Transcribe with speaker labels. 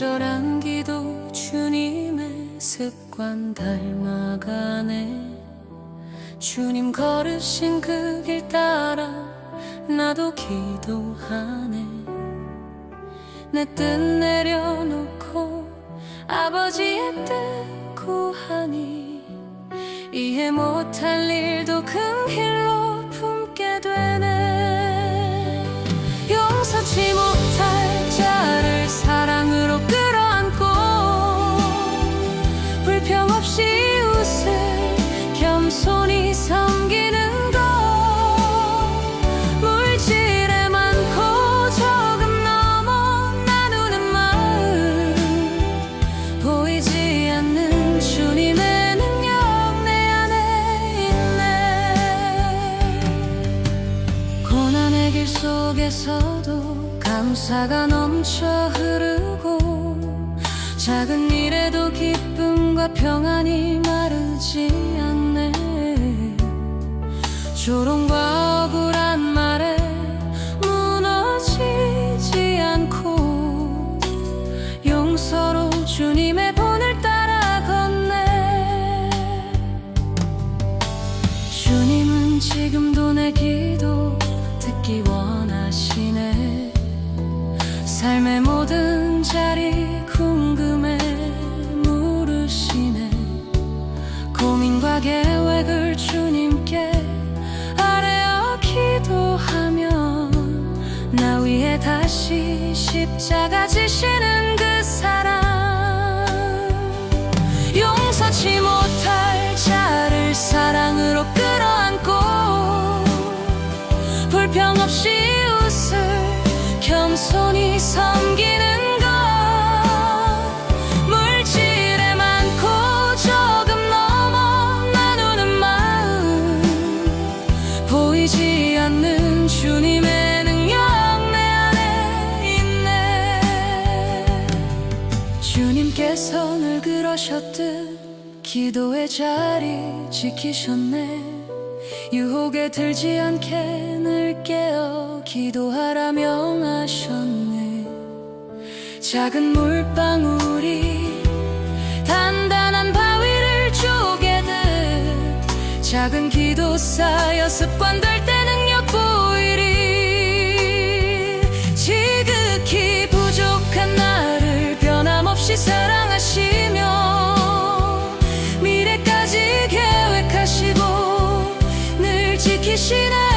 Speaker 1: 간절한 기도 주님의 습관 닮아가네. 주님 걸으신 그 길 따라 나도 기도하네. 내 뜻 내려놓고 아버지의 뜻 구하니 이해 못할 일 속에서도 감사가 넘쳐 흐르고 작은 일에도 기쁨과 평안이 마르지 않네. 조롱과 억울한 말에 무너지지 않고 용서로 주님의 본을 따라 걷네. 주님은 지금도 내 기도 듣기 원 하시네. 삶의 모든 자리 궁금해 물으시네. 고민과 계획을 주님께 아뢰어 기도하면 나 위에 다시 십자가 지시는 그 사랑 용서치 못 섬기는 것. 물질에 많고 적음 넘어 나누는 마음. 보이지 않는 주님의 능력 내 안에 있네. 주님께서 늘 그러셨듯 기도의 자리 지키셨네. 유혹에 들지 않게 늘 깨어 기도하라 명하셨네 작은 물방울이 단단한 바위를 쪼개듯 작은 기도 쌓여 습관 될 때 능력 보이리 지극히 부족한 나를 변함없이 사랑하시며 미래까지 계획하시고 늘 지키시네